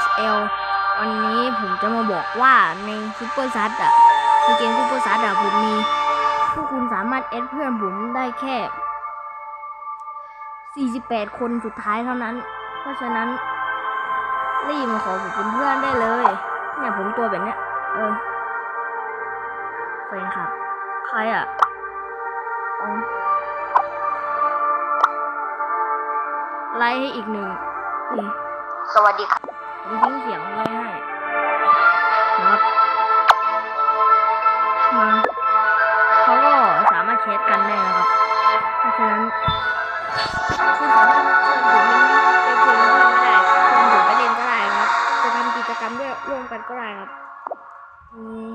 XL วันนี้ผมจะมาบอกว่าในซูเปอร์ซั t อะในเกมซูเปอร์ซั t อะผมมีพวกคุณสามารถแอดเพื่อนผมได้แค่ 48 คนสุดท้ายเท่านั้น เพราะฉะนั้น รีบมาขอผมเป็นเพื่อนได้เลย เนี่ยผมตัวแบบเนี้ย เออเฟนครับ ใครอะไลค์ให้อีกหนึ่ง สวัสดีครับ ผมทิ้งเสียงไว้ให้นะครับมาเขาก็สามารถเช็ดกันได้นะครับ เพราะฉะนั้นคุณสามารถเชิญผมไปคุยด้วยก็ได้เชิญผมไปเล่นก็ได้ครับ จะทำกิจกรรมด้วยร่วมกันก็ได้ครับ อืม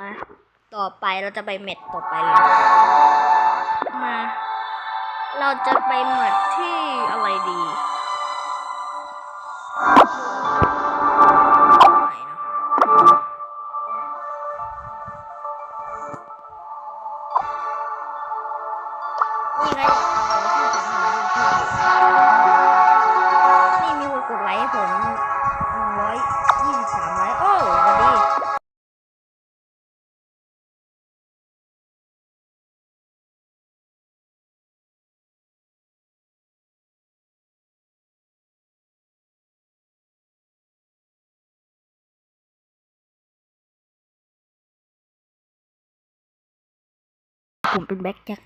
มา ต่อไปเราจะไปเม็ดต่อไปเลย มา เราจะไปเม็ดที่อะไรดี ผมเป็นแบ็คแจ็ค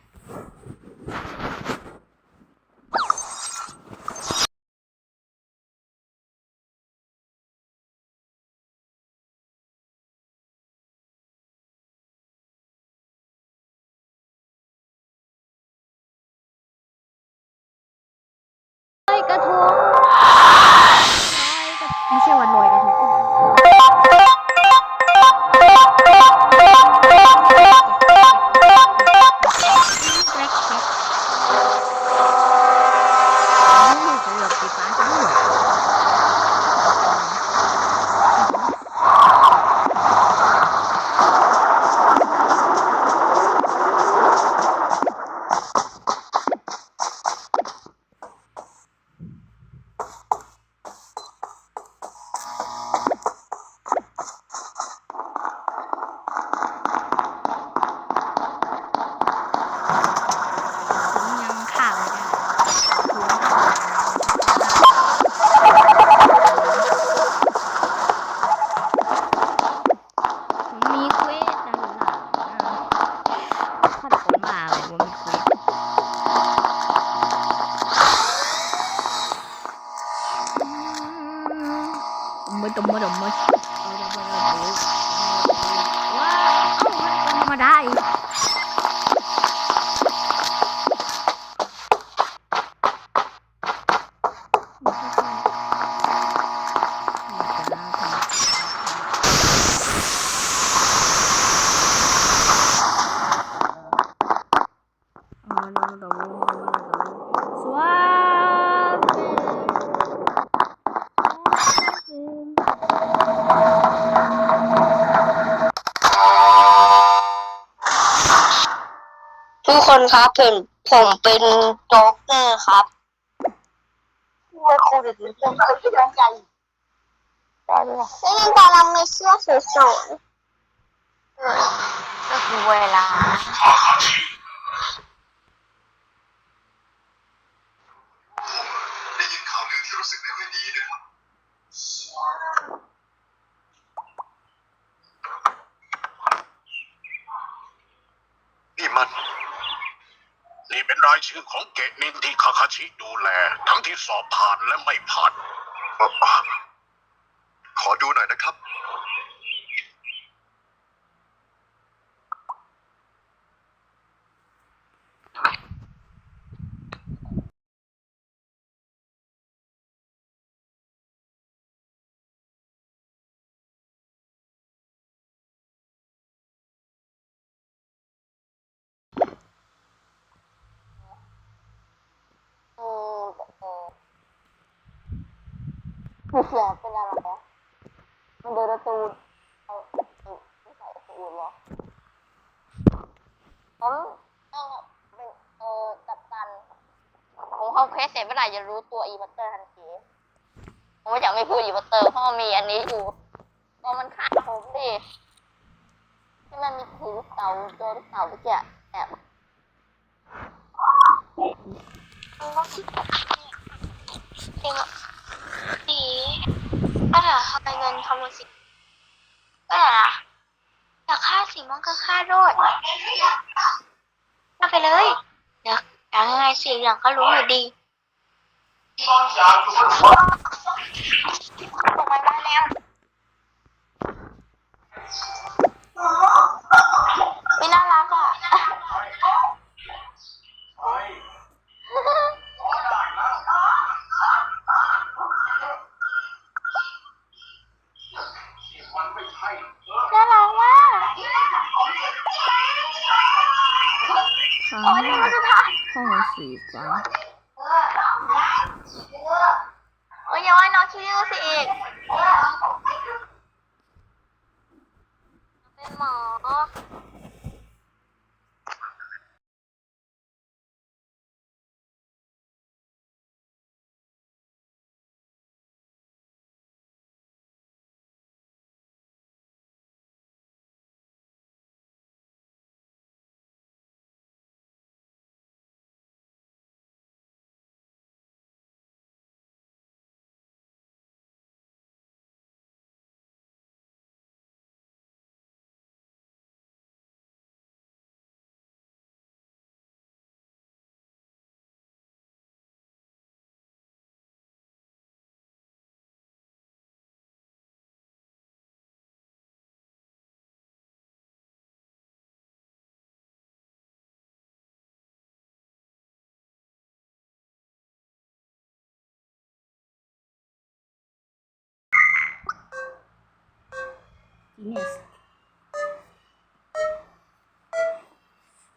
ไม่ต้องมาดมมาว้าวมาได้สวัสดี ทุกคนครับ ผมผมเป็นโจ๊กเกอร์ครับไม่โควิดนี่ผมเคยคิดว่าใจได้ไหมนี่กำลังมีเสื้อสวยๆก็คือเวลา ได้ยินข่าวลือที่รู้สึกไม่ค่อยดีนะครับ นี่มัน นี่เป็น รายชื่อของเกตนินที่คาคาชิดูแล ทั้งที่สอบผ่านและไม่ผ่าน ขอดูหน่อยนะครับ ผู้เสียเป็นอะไรอะมันเดินประตูเอาเอาไม่ใส่ตูเหรอผมเออเป็นเออกัปตันผมเข้าเควสเสร็จเมื่อไหร่จะรู้ตัวอีบัตเตอร์ทันทีผมจะไม่พูดอีบัตเตอร์เพราะมีอันนี้อยู่พอมันฆ่าผมดิที่มันมีถือเต่าโดนเต่าไปแกะแอบเองอะ สีก็เดี๋ยวทำไมเงินทำมันสิก็เดี๋ยวนะอยากฆ่าสีม่วงก็ฆ่าโดดเอาไปเลยเดี๋ยวยังไงสีเหลืองก็รู้อยู่ดีทำไมล่ะไม่น่ารักอะ มันไม่ใช่ น่ารักมาก ทาง โอ้ยนี่มันสุดท้าย ห้อง สีฟ้าโอ้ยอย่าว่าน้องคิวสิอีกเป็นหมอ Інес.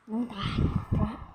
Ну так, так.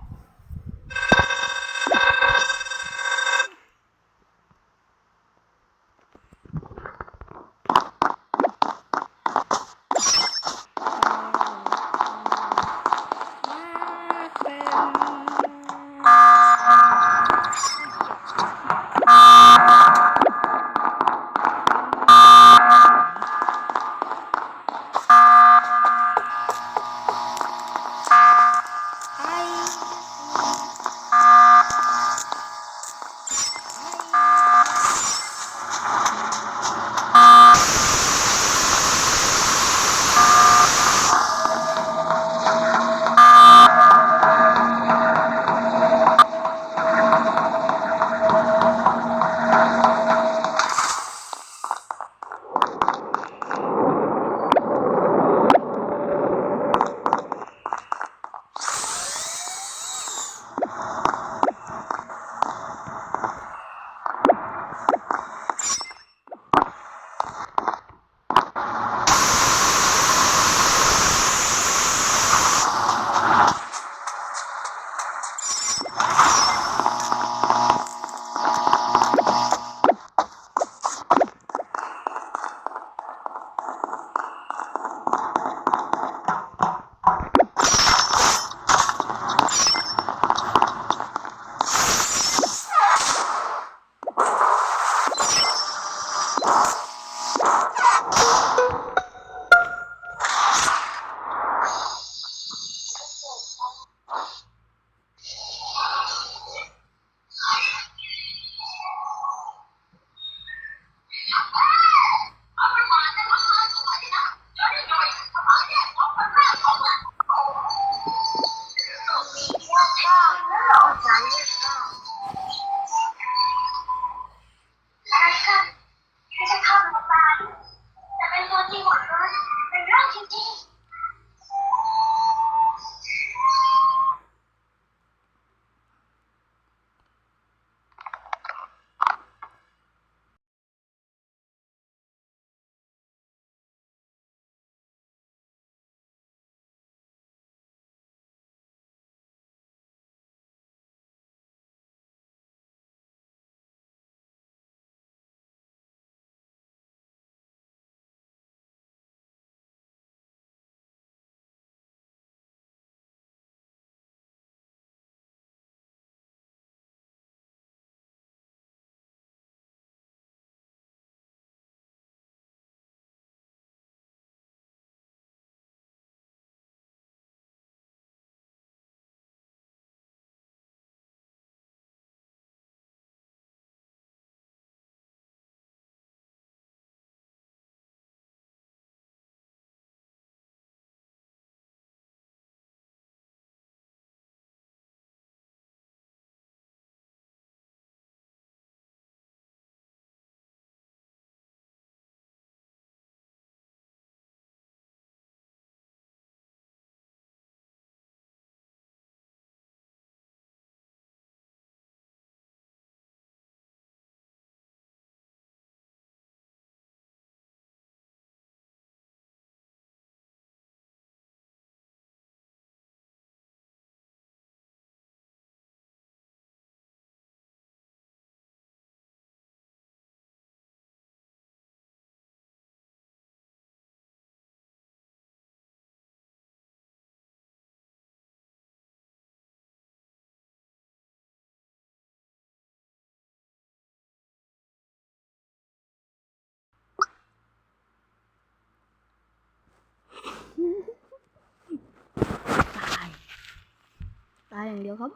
อย่างเดียวครับ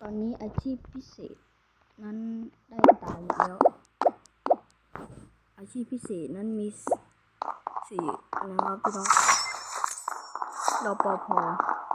ตอนนี้อาชีพพิเศษนั้นได้ตายแล้ว อาชีพพิเศษนั้นมีสี่นะครับพี่น้องรปภอะน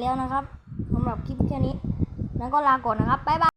แค่นี้ก็จบไปแล้วนะครับสำหรับคลิปแค่นี้ แล้วก็ลาก่อนนะครับบ๊ายบาย